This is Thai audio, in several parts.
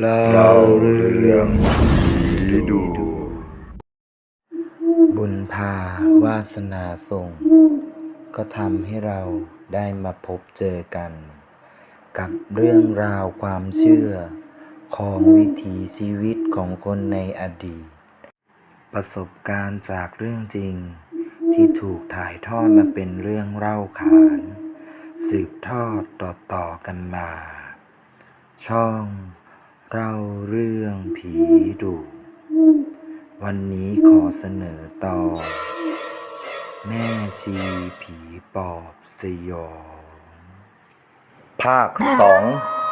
เล่าเรื่องผีดู บุญพาวาสนาส่ง ก็ทำให้เราได้มาพบเจอกัน กับเรื่องราวความเชื่อ ของวิถีชีวิตของคนในอดีต ประสบการณ์จากเรื่องจริง ที่ถูกถ่ายทอดมาเป็นเรื่องเล่าขาน สืบทอดต่อๆกันมา ช่อง เล่าเรื่องผีดุวันนี้ขอเสนอตอนแม่ชีผีปอบสยองภาคสอง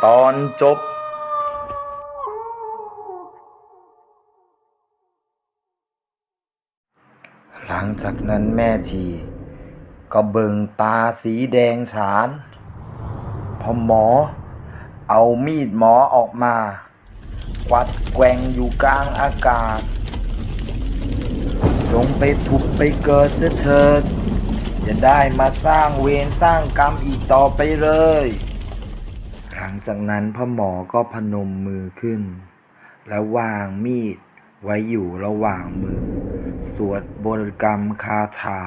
ตอนจบ หลังจากนั้นแม่ชี ก็เบิงตาสีแดงฉาน พอหมอเอามีดหมอออกมา กวัดแกว่งอยู่กลางอากาศ จงไปผุบไปเกิดเสียเถิดอย่าได้มาสร้างเวรสร้างกรรมอีกต่อไปเลย หลังจากนั้นพ่อหมอก็พนมมือขึ้น แล้ววางมีดไว้อยู่ระหว่างมือ สวดบริกรรมคาถา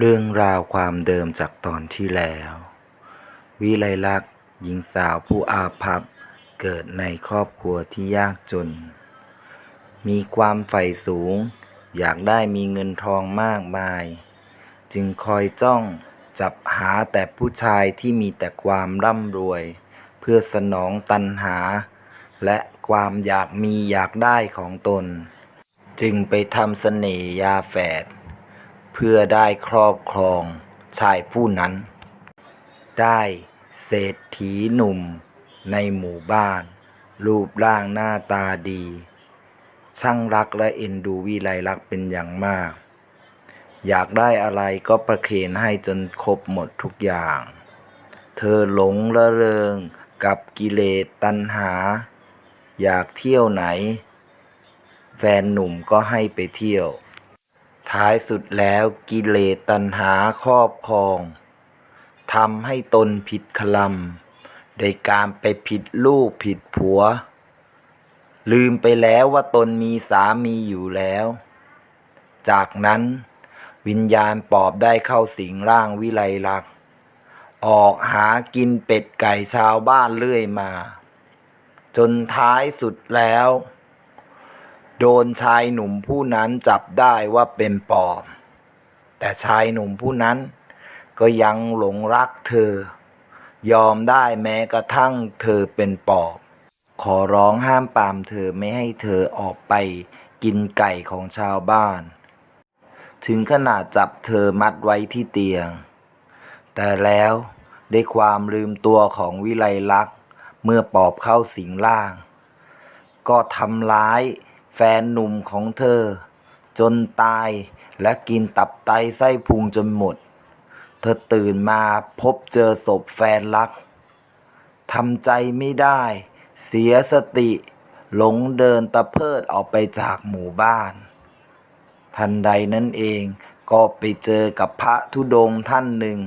เรื่องราวความเดิมจากตอนที่แล้ว วิไลลักษณ์หญิงสาวผู้อาภัพเกิดในครอบครัวที่ยากจน มีความใฝ่สูง อยากได้มีเงินทองมากมาย จึงคอยจ้องจับหาแต่ผู้ชายที่มีแต่ความร่ำรวย เพื่อสนองตันหา และความอยากมีอยากได้ของตน จึงไปทำเสน่ห์ยาแฝด เพื่อได้ครอบครองชายผู้นั้น ได้เศรษฐีหนุ่มในหมู่บ้าน รูปร่างหน้าตาดี ช่างรักและเอ็นดูวิไลลักเป็นอย่างมาก อยากได้อะไรก็ประเคนให้จนครบหมดทุกอย่าง เธอหลงละเริงกับกิเลสตัณหา อยากเที่ยวไหน แฟนหนุ่มก็ให้ไปเที่ยว ท้ายสุดแล้วกิเลสตัณหาครอบครองทำให้ตนผิดคลำโดยการไปผิดลูกผิดผัว ลืมไปแล้วว่าตนมีสามีอยู่แล้ว จากนั้นวิญญาณปอบได้เข้าสิงร่างวิไลลักษ์ออกหากินเป็ดไก่ชาวบ้านเรื่อยมา จนท้ายสุดแล้ว โดนชายหนุ่มผู้นั้นจับได้ว่าเป็นปอบ แต่ชายหนุ่มผู้นั้นก็ยังหลงรักเธอ ยอมได้แม้กระทั่งเธอเป็นปอบ ขอร้องห้ามปามเธอไม่ให้เธอออกไปกินไก่ของชาวบ้าน ถึงขนาดจับเธอมัดไว้ที่เตียง แต่แล้วด้วยความลืมตัวของวิไลลักษ์เมื่อปอบเข้าสิงร่าง ก็ทำร้าย แฟนหนุ่มของเธอ จนตายและกินตับไตไส้พุงจนหมด เธอตื่นมาพบเจอศพแฟนรักทำใจไม่ได้ เสียสติ หลงเดินตะเพิดออกไปจากหมู่บ้าน ทันใดนั้นเองก็ไปเจอกับพระธุดงค์ท่านหนึ่ง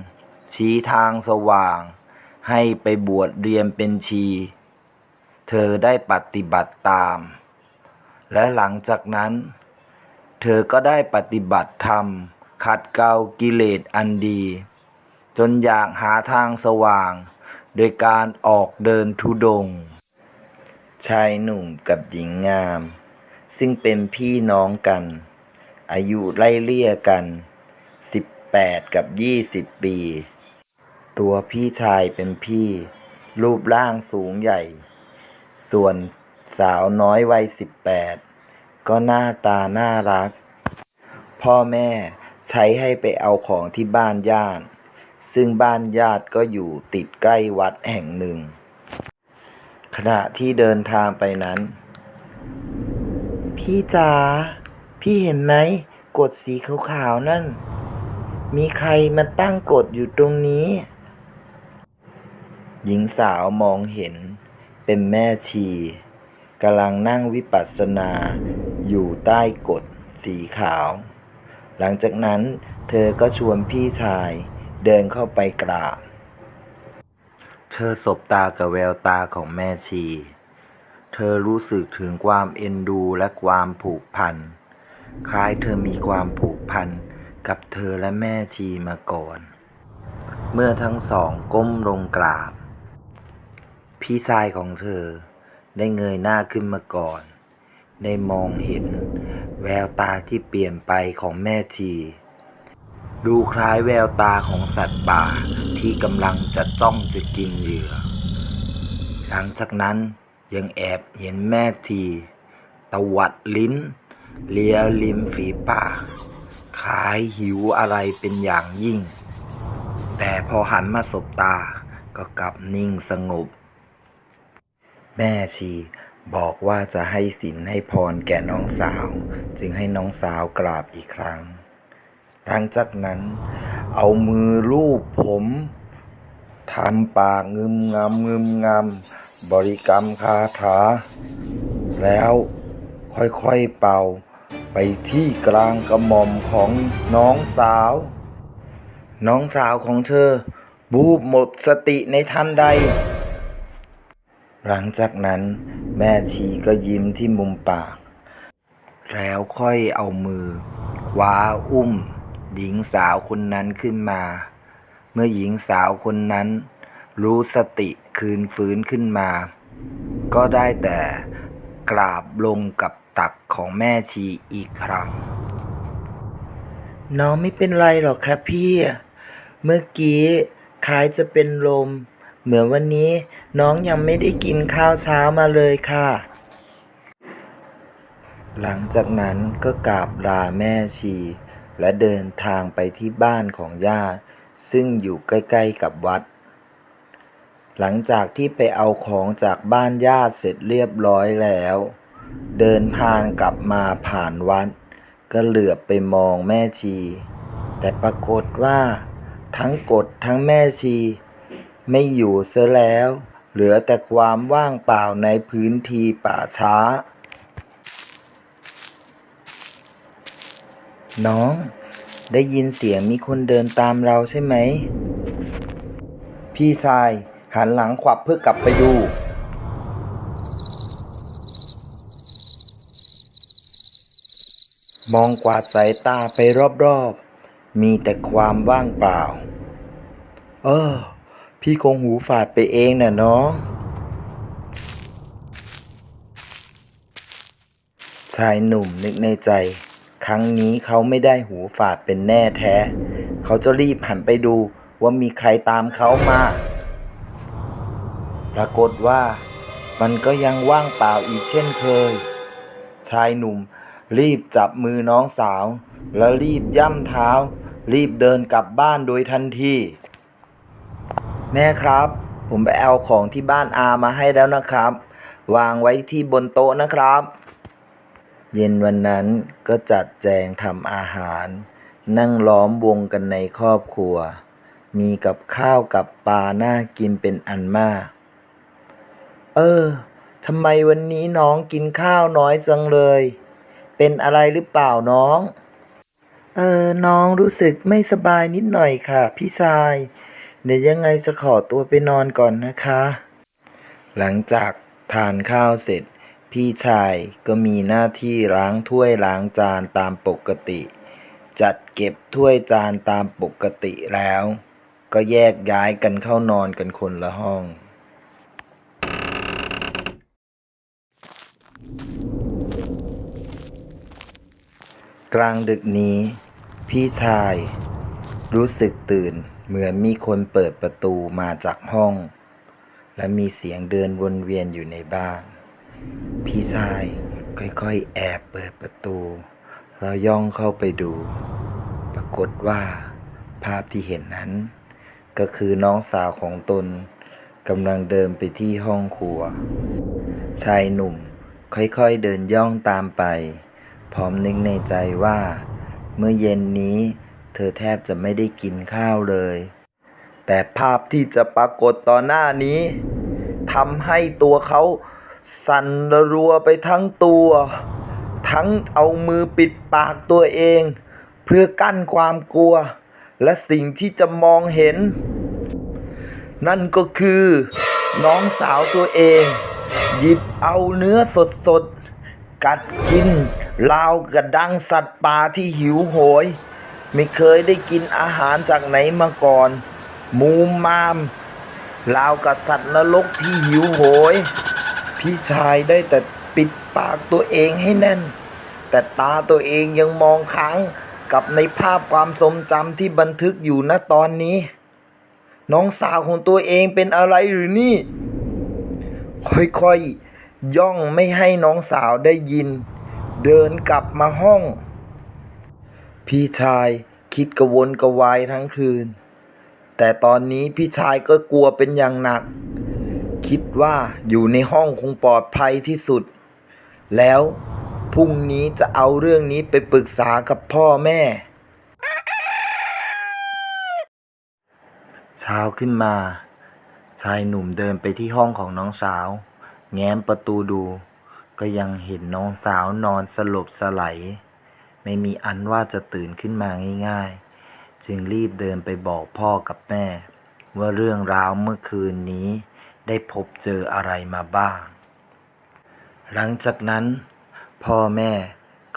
ชี้ทางสว่าง ให้ไปบวชเรียนเป็นชี เธอได้ปฏิบัติตาม และหลังจากนั้น เธอก็ได้ปฏิบัติธรรม ขัดเกลากิเลสอันดี จนอยากหาทางสว่าง โดยการออกเดินทุดง ชายหนุ่มกับหญิงงาม ซึ่งเป็นพี่น้องกัน อายุไล่เลี่ยกัน 18 กับ 20 ปี ตัวพี่ชายเป็นพี่ รูปร่างสูงใหญ่ ส่วน สาวน้อยวัย18ก็หน้าตาน่ารัก พ่อแม่ใช้ให้ไปเอาของที่บ้านญาติ ซึ่งบ้านญาติก็อยู่ติดใกล้วัดแห่งหนึ่ง ขณะที่เดินทางไปนั้น พี่จ๋าพี่เห็นไหมกดสีขาวๆนั่น มีใครมาตั้งกฎอยู่ตรงนี้ หญิงสาวมองเห็นเป็นแม่ชี กำลังนั่งวิปัสสนาอยู่ใต้กฎสีขาว หลังจากนั้นเธอก็ชวนพี่ชายเดินเข้าไปกราบ เธอสบตากับแววตาของแม่ชี เธอรู้สึกถึงความเอ็นดูและความผูกพัน คล้ายเธอมีความผูกพันกับเธอและแม่ชีมาก่อน เมื่อทั้งสองก้มลงกราบ พี่ชายของเธอ ได้เงยหน้าขึ้นมาก่อน ได้มองเห็น แววตาที่เปลี่ยนไปของแม่ชีดูคล้ายแววตาของสัตว์ป่าที่กำลังจะจ้องจะกินเหยื่อ หลังจากนั้นยังแอบเห็นแม่ทีตวัดลิ้น เลียริมฝีปากคล้ายหิวอะไรเป็นอย่างยิ่ง แต่พอหันมาสบตาก็กลับนิ่งสงบ แม่ชีบอกว่าจะให้สินให้พรแก่น้องสาว จึงให้น้องสาวกราบอีกครั้ง หลังจากนั้น เอามือลูบผมทำปากงึมงำงึมงำบริกรรมคาถา แล้วค่อยๆเป่าไปที่กลางกระหม่อมของน้องสาว น้องสาวของเธอ บูบหมดสติในทันใด หลังจากนั้นแม่ชีก็ยิ้มที่มุมปาก แล้วค่อยเอามือคว้าอุ้ม หญิงสาวคนนั้นขึ้นมา เมื่อหญิงสาวคนนั้น รู้สติคืนฟื้นขึ้นมา ก็ได้แต่กราบลงกับตักของแม่ชีอีกครั้ง น้องไม่เป็นไรหรอกครับพี่ เมื่อกี้คล้ายจะเป็นลม เหมือนวันนี้น้องยังไม่ได้กินข้าวเช้ามาเลยค่ะ หลังจากนั้นก็กราบลาแม่ชี และเดินทางไปที่บ้านของญาติ ซึ่งอยู่ใกล้ๆกับวัด หลังจากที่ไปเอาของจากบ้านญาติเสร็จเรียบร้อยแล้ว เดินทางกลับมาผ่านวัด ก็เหลือบไปมองแม่ชี แต่ปรากฏว่า ทั้งกฎทั้งแม่ชี ไม่อยู่เสียแล้ว เหลือแต่ความว่างเปล่าในพื้นที่ป่าช้า น้อง ได้ยินเสียงมีคนเดินตามเราใช่ไหม พี่ชายหันหลังขวับเพื่อกลับไปดูมองกวาดสายตาไปรอบๆ มีแต่ความว่างเปล่า เออ พี่คงหูฝาดไปเองน่ะน้อง ชายหนุ่มนึกในใจ ครั้งนี้เขาไม่ได้หูฝาดเป็นแน่แท้ เขาจะรีบหันไปดูว่ามีใครตามเขามา ปรากฏว่ามันก็ยังว่างเปล่าอีกเช่นเคย ชายหนุ่มรีบจับมือน้องสาว แล้วรีบย่ำเท้า รีบเดินกลับบ้านโดยทันที แม่ครับ ผมไปเอาของที่บ้านอามาให้แล้วนะครับ วางไว้ที่บนโต๊ะนะครับ เย็นวันนั้นก็จัดแจงทำอาหาร นั่งล้อมวงกันในครอบครัว มีกับข้าวกับปลาน่ากินเป็นอันมาก เออทำไมวันนี้น้องกินข้าวน้อยจังเลย เป็นอะไรหรือเปล่าน้อง เออ น้องรู้สึกไม่สบายนิดหน่อยค่ะ พี่ชาย เดี๋ยวยังไงจะขอตัวไปนอนก่อนนะคะ หลังจากทานข้าวเสร็จ พี่ชายก็มีหน้าที่ล้างถ้วยล้างจานตามปกติ จัดเก็บถ้วยจานตามปกติแล้ว ก็แยกย้ายกันเข้านอนกันคนละห้องกลางดึกนี้ พี่ชาย รู้สึกตื่น เหมือนมีคนเปิดประตูมาจากห้อง และมีเสียงเดินวนเวียนอยู่ในบ้าน พี่ชายค่อยๆ แอบเปิดประตู แล้วย่องเข้าไปดู ปรากฏว่าภาพที่เห็นนั้น ก็คือน้องสาวของตนกำลังเดินไปที่ห้องครัว ชายหนุ่มค่อยๆเดินย่องตามไป พร้อมนึกในใจว่า เมื่อเย็นนี้ ธอแทบจะไม่ได้กินข้าวเลย แต่ภาพที่จะปรากฏต่อหน้านี้ทำให้ตัวเขาสั่นระรัวไปทั้งตัว ทั้งเอามือปิดปากตัวเอง เพื่อกั้นความกลัว และสิ่งที่จะมองเห็น นั่นก็คือ น้องสาวตัวเอง หยิบเอาเนื้อสดๆ กัดกินราวกระดังสัตว์ป่าที่หิวโหย ไม่เคยได้กินอาหารจากไหนมาก่อน มูมามราวกับสัตว์นรกที่หิวโหย พี่ชายได้แต่ปิดปากตัวเองให้แน่น แต่ตาตัวเองยังมองค้างกับในภาพความทรงจำที่บันทึกอยู่ณตอนนี้ น้องสาวของตัวเองเป็นอะไรหรือนี่ ค่อยๆย่องไม่ให้น้องสาวได้ยิน เดินกลับมาห้อง พี่ชายคิดกระวนกระวายทั้งคืน แต่ตอนนี้พี่ชายก็กลัวเป็นอย่างหนัก คิดว่าอยู่ในห้องคงปลอดภัยที่สุด แล้วพรุ่งนี้จะเอาเรื่องนี้ไปปรึกษากับพ่อแม่ เช้าขึ้นมา ชายหนุ่มเดินไปที่ห้องของน้องสาว แง้มประตูดู ก็ยังเห็นน้องสาวนอนสลบสไลด์ ไม่มีอันว่าจะตื่นขึ้นมาง่ายๆ จึงรีบเดินไปบอกพ่อกับแม่ ว่าเรื่องราวเมื่อคืนนี้ได้พบเจออะไรมาบ้าง หลังจากนั้น พ่อแม่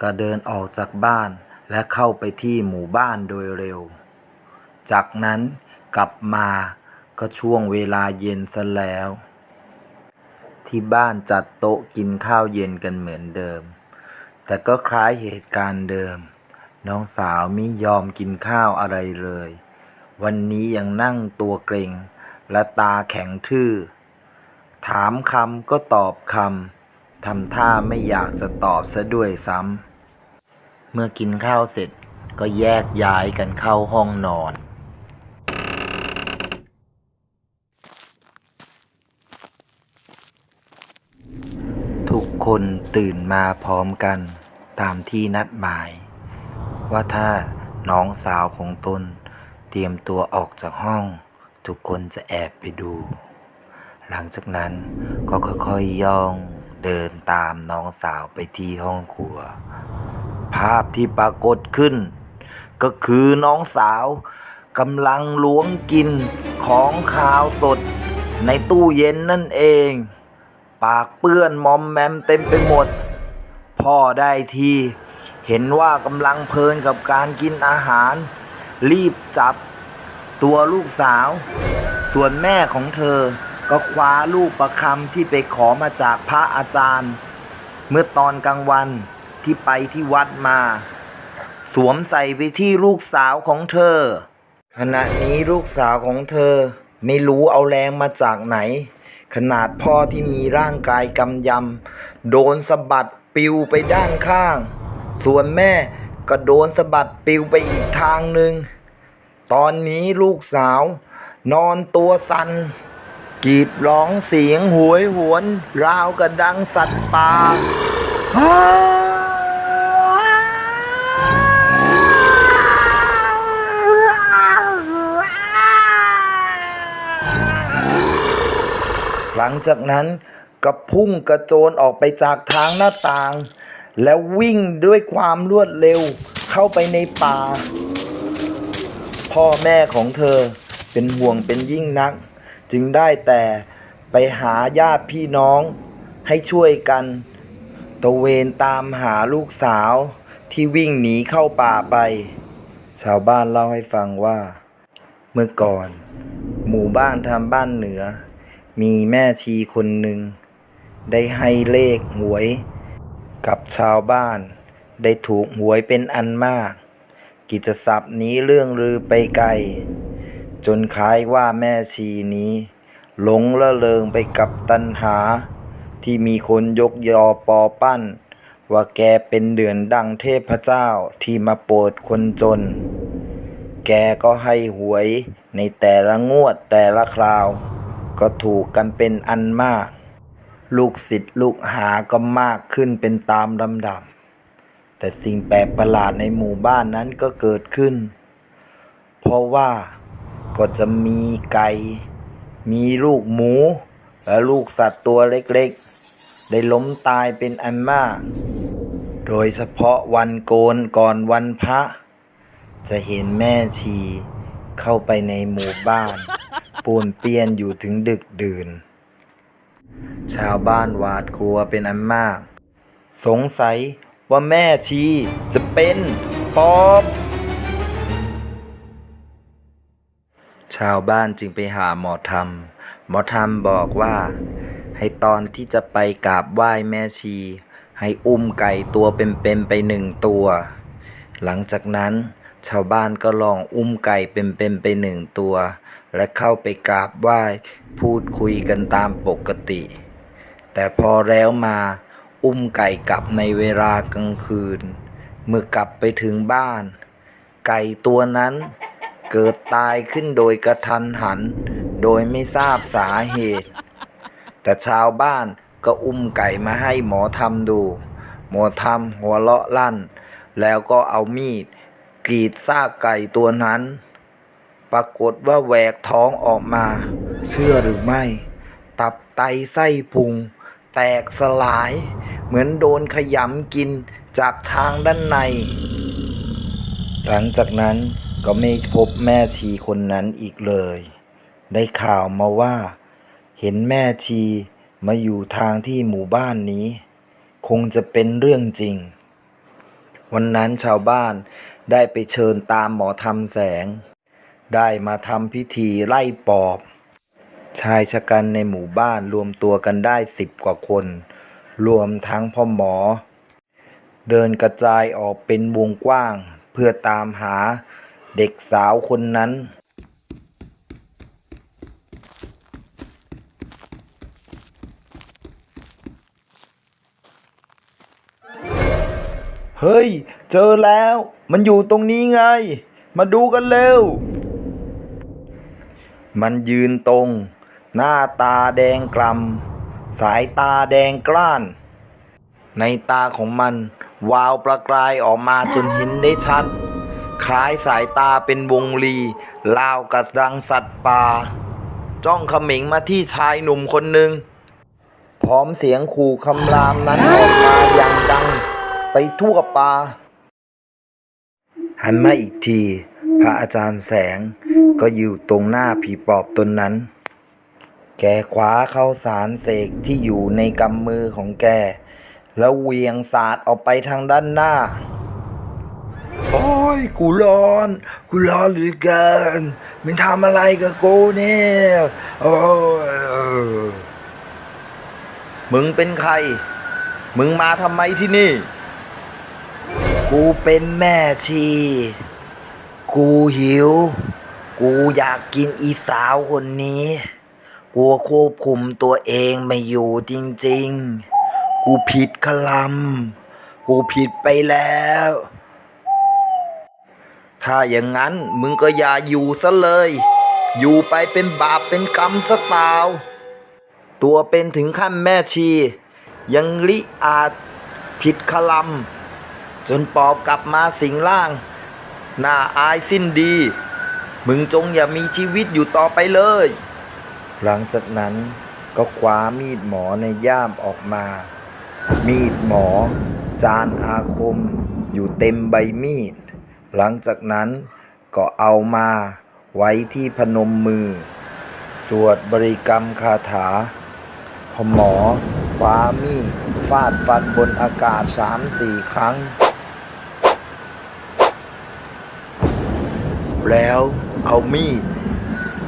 ก็เดินออกจากบ้านและเข้าไปที่หมู่บ้านโดยเร็ว จากนั้นกลับมาก็ช่วงเวลาเย็นซะแล้ว ที่บ้านจัดโต๊ะกินข้าวเย็นกันเหมือนเดิม แต่ก็คล้ายเหตุการณ์เดิม น้องสาวไม่ยอมกินข้าวอะไรเลย วันนี้ยังนั่งตัวเกรงและตาแข็งทื่อ ถามคำก็ตอบคำทำท่าไม่อยากจะตอบซะด้วยซ้ำเมื่อกินข้าวเสร็จก็แยกย้ายกันเข้าห้องนอน คนตื่นมาพร้อมกันตามที่นัดหมาย ว่าถ้าน้องสาวของตน เตรียมตัวออกจากห้อง ทุกคนจะแอบไปดู หลังจากนั้นก็ค่อยๆย่องเดินตามน้องสาวไปที่ห้องครัว ภาพที่ปรากฏขึ้น ก็คือน้องสาวกำลังล้วงกินของขาวสดในตู้เย็นนั่นเอง ปากเปื้อนมอมแมมเต็มไปหมด พ่อได้ทีเห็นว่ากำลังเพลินกับการกินอาหาร รีบจับตัวลูกสาว ส่วนแม่ของเธอก็คว้าลูกประคำที่ไปขอมาจากพระอาจารย์ เมื่อตอนกลางวันที่ไปที่วัดมา สวมใส่ไปที่ลูกสาวของเธอ ขณะนี้ลูกสาวของเธอไม่รู้เอาแรงมาจากไหน ขนาดพ่อที่มีร่างกายกำยำ โดนสะบัดปิวไปด้านข้าง ส่วนแม่ก็โดนสะบัดปิวไปอีกทางหนึ่ง ตอนนี้ลูกสาว นอนตัวสัน่นกรีดร้องเสียงหวยหวน ราวกระดังสัตว์ป่า หลังจากนั้นก็พุ่งกระโจนออกไปจากทางหน้าต่าง แล้ววิ่งด้วยความรวดเร็วเข้าไปในป่า พ่อแม่ของเธอเป็นห่วงเป็นยิ่งนัก จึงได้แต่ไปหาญาติพี่น้องให้ช่วยกันตระเวนตามหาลูกสาวที่วิ่งหนีเข้าป่าไป ชาวบ้านเล่าให้ฟังว่า เมื่อก่อน หมู่บ้านทำบ้านเหนือ มีแม่ชีคนหนึ่ง ได้ให้เลขหวย กับชาวบ้าน ได้ถูกหวยเป็นอันมาก กิจศัพท์นี้เรื่องลือไปไกล จนคล้ายว่าแม่ชีนี้ หลงละเลงไปกับตัณหา ที่มีคนยกยอปอปั้น ว่าแกเป็นเดือนดังเทพเจ้าที่มาโปรดคนจน แกก็ให้หวยในแต่ละงวดแต่ละคราว ก็ถูกกันเป็นอันมาก ลูกศิษย์ลูกหาก็มากขึ้นเป็นตามลำดับ แต่สิ่งแปลกประหลาดในหมู่บ้านนั้นก็เกิดขึ้น เพราะว่าก็จะมีไก่ มีลูกหมู และลูกสัตว์ตัวเล็กๆ ได้ล้มตายเป็นอันมาก โดยเฉพาะวันโกนก่อนวันพระ จะเห็นแม่ชี เข้าไปในหมู่บ้านปูนเปียนอยู่ถึงดึกดื่น ชาวบ้านหวาดกลัวเป็นอันมาก สงสัยว่าแม่ชีจะเป็นปอบชาวบ้านจึงไปหาหมอธรรม หมอธรรมบอกว่า ให้ตอนที่จะไปกราบไหว้แม่ชี ให้อุ้มไก่ตัวเป็นๆไปหนึ่งตัว หลังจากนั้น ชาวบ้านก็ลองอุ้มไก่เป็นๆไปหนึ่งตัว และเข้าไปกราบไหว้ พูดคุยกันตามปกติ แต่พอแล้วมาอุ้มไก่กลับในเวลากลางคืน เมื่อกลับไปถึงบ้าน ไก่ตัวนั้นเกิดตายขึ้นโดยกระทันหัน โดยไม่ทราบสาเหตุ แต่ชาวบ้านก็อุ้มไก่มาให้หมอทำดู หมอทำหัวเราะลั่น แล้วก็เอามีด กรีดซากไก่ตัวนั้น ปรากฏว่าแหวกท้องออกมา เชื่อหรือไม่ ตับไตไส้พุง แตกสลาย เหมือนโดนขยำกินจากทางด้านใน หลังจากนั้นก็ไม่พบแม่ชีคนนั้นอีกเลย ได้ข่าวมาว่า เห็นแม่ชีมาอยู่ทางที่หมู่บ้านนี้ คงจะเป็นเรื่องจริง วันนั้นชาวบ้าน ได้ไปเชิญตามหมอทำแสง ได้มาทำพิธีไล่ปอบ ชายชะกันในหมู่บ้านรวมตัวกันได้สิบกว่าคน รวมทั้งพ่อหมอ เดินกระจายออกเป็นวงกว้าง เพื่อตามหาเด็กสาวคนนั้น เฮ้ย เจอแล้ว มันอยู่ตรงนี้ไง มาดูกันเร็ว มันยืนตรง หน้าตาแดงกลำสายตาแดงกล้าน ในตาของมัน วาวประกายออกมาจนเห็นได้ชัด คล้ายสายตาเป็นวงลีลาวกับดังสัตว์ป่า จ้องเขมิงมาที่ชายหนุ่มคนหนึ่งพร้อมเสียงขู่คำรามนั้นออกมาอย่างดัง ไปทั่วป่าหันมาอีกที พระอาจารย์แสงก็อยู่ตรงหน้าผีปอบตนนั้น แกคว้าเข้าสารเสกที่อยู่ในกำมือของแก แล้วเวียงสาดออกไปทางด้านหน้า โอ้ย กูร้อน กูร้อนเหลือเกินมึงทำอะไรกับกูเนี่ย โอ้ยมึงเป็นใคร มึงมาทำไมที่นี่ กูเป็นแม่ชี กูหิว กูอยากกินอีสาวคนนี้ กูควบคุมตัวเองไม่อยู่จริงๆ กูผิดคลำกูผิดไปแล้ว ถ้าอย่างนั้นมึงก็อย่าอยู่ซะเลย อยู่ไปเป็นบาปเป็นกรรมสักเปล่า ตัวเป็นถึงขั้นแม่ชี ยังลิอาจผิดคลำ จนปอบกลับมาสิงร่างน่าอายสิ้นดี มึงจงอย่ามีชีวิตอยู่ต่อไปเลย หลังจากนั้นก็คว้ามีดหมอในย่ามออกมา มีดหมอ จานอาคม อยู่เต็มใบมีด หลังจากนั้นก็เอามาไว้ที่พนมมือ สวดบริกรรมคาถา พอหมอคว้ามีดฟาดฟันบนอากาศสามสี่ครั้ง แล้วเอามีด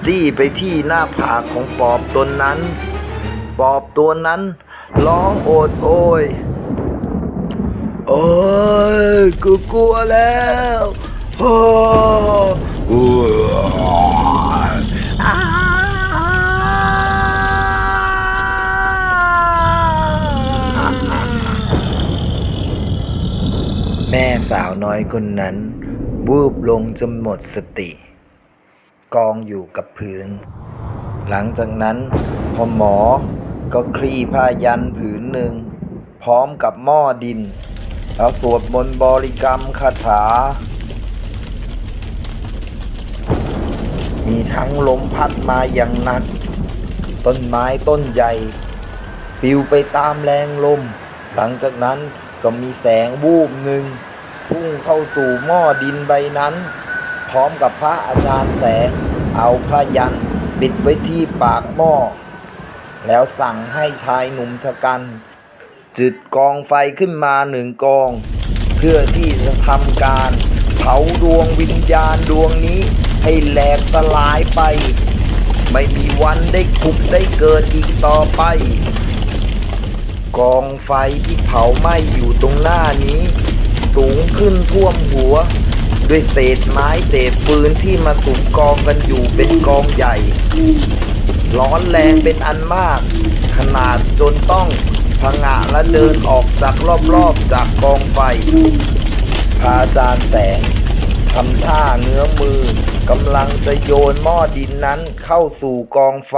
จี้ไปที่หน้าผากของปอบตนนั้น ปอบตัวนั้นร้องโอดโอยโอ้ยกูกลัวแล้วโอ้โอ้แม่สาวน้อยคนนั้น วูบลงจนหมดสติ กองอยู่กับพื้น หลังจากนั้นพอหมอก็คลี่ผ้ายันผืนหนึ่ง พร้อมกับหม้อดิน แล้วสวดมนต์บริกรรมคาถา มีทั้งลมพัดมาอย่างหนัก ต้นไม้ต้นใหญ่ปลิวไปตามแรงลม หลังจากนั้นก็มีแสงวูบหนึ่ง พุ่งเข้าสู่หม้อดินใบนั้น พร้อมกับพระอาจารย์แสง เอาพระยันต์ปิดไว้ที่ปากหม้อ แล้วสั่งให้ชายหนุ่มชะกัน จุดกองไฟขึ้นมาหนึ่งกอง เพื่อที่จะทำการ เผาดวงวิญญาณดวงนี้ให้แหลกสลายไป ไม่มีวันได้ขุบได้เกิดอีกต่อไป กองไฟที่เผาไหม้อยู่ตรงหน้านี้ สูงขึ้นท่วมหัว ด้วยเศษไม้เศษปืนที่มาสุมกองกันอยู่เป็นกองใหญ่ ร้อนแรงเป็นอันมาก ขนาดจนต้องพงะและเดินออกจากรอบๆจากกองไฟ พาจารย์แสงทำท่าเนื้อมือกำลังจะโยนหม้อดินนั้นเข้าสู่กองไฟ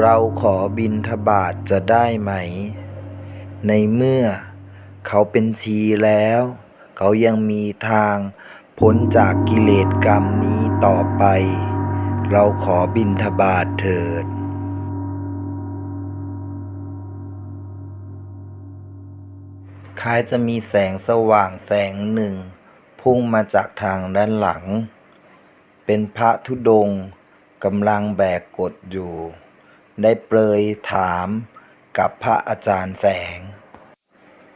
เราขอบินทบาทจะได้ไหม ในเมื่อเขาเป็นชีแล้ว เขายังมีทางพ้นจากกิเลสกรรมนี้ต่อไป เราขอบินทบาทเถิดคล้ายจะมีแสงสว่างแสงหนึ่ง พุ่งมาจากทางด้านหลัง เป็นพระธุดงค์กำลังแบกกดอยู่ ได้เปรยถามกับพระอาจารย์แสง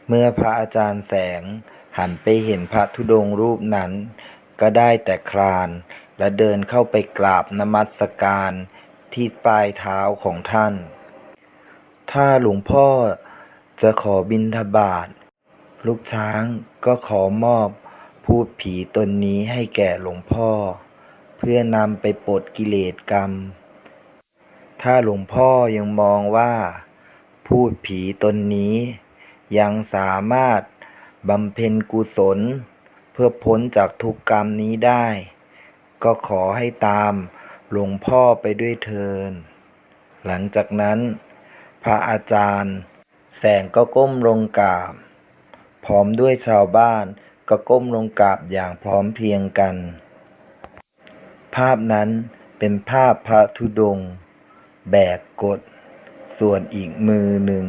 เมื่อพระอาจารย์แสงหันไปเห็นพระธุดงค์รูปนั้น ก็ได้แต่คลานและเดินเข้าไปกราบนมัสการที่ปลายเท้าของท่าน ถ้าหลวงพ่อจะขอบิณฑบาตลูกช้างก็ขอมอบพูดผีตนนี้ให้แก่หลวงพ่อ เพื่อนำไปปลดกิเลสกรรม ถ้าหลวงพ่อยังมองว่า พูดผีตนนี้ ยังสามารถบำเพ็ญกุศล เพื่อพ้นจากทุกกรรมนี้ได้ ก็ขอให้ตามหลวงพ่อไปด้วยเทิน หลังจากนั้น พระอาจารย์ แสงก็ก้มลงกราบ พร้อมด้วยชาวบ้านก็ก้มลงกราบอย่างพร้อมเพรียงกัน ภาพนั้นเป็นภาพพระธุดงค์ แบกกด ส่วนอีกมือหนึ่ง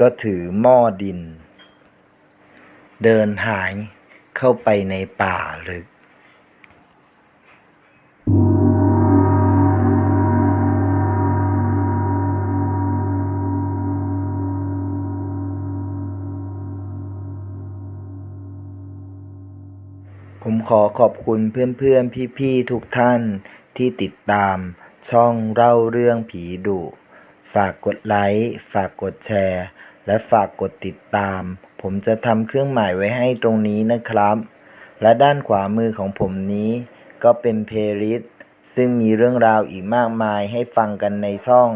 ก็ถือหม้อดิน เดินหายเข้าไปในป่าลึกผมขอขอบคุณเพื่อนๆ พี่ๆ ทุกท่านที่ติดตาม ช่องเล่าเรื่องผีดุ ฝากกดไลค์ ฝากกดแชร์ และฝากกดติดตาม ผมจะทำเครื่องหมายไว้ให้ตรงนี้นะครับ และด้านขวามือของผมนี้ ก็เป็นเพลย์ลิสต์ซึ่งมีเรื่องราวอีกมากมายให้ฟังกันในช่อง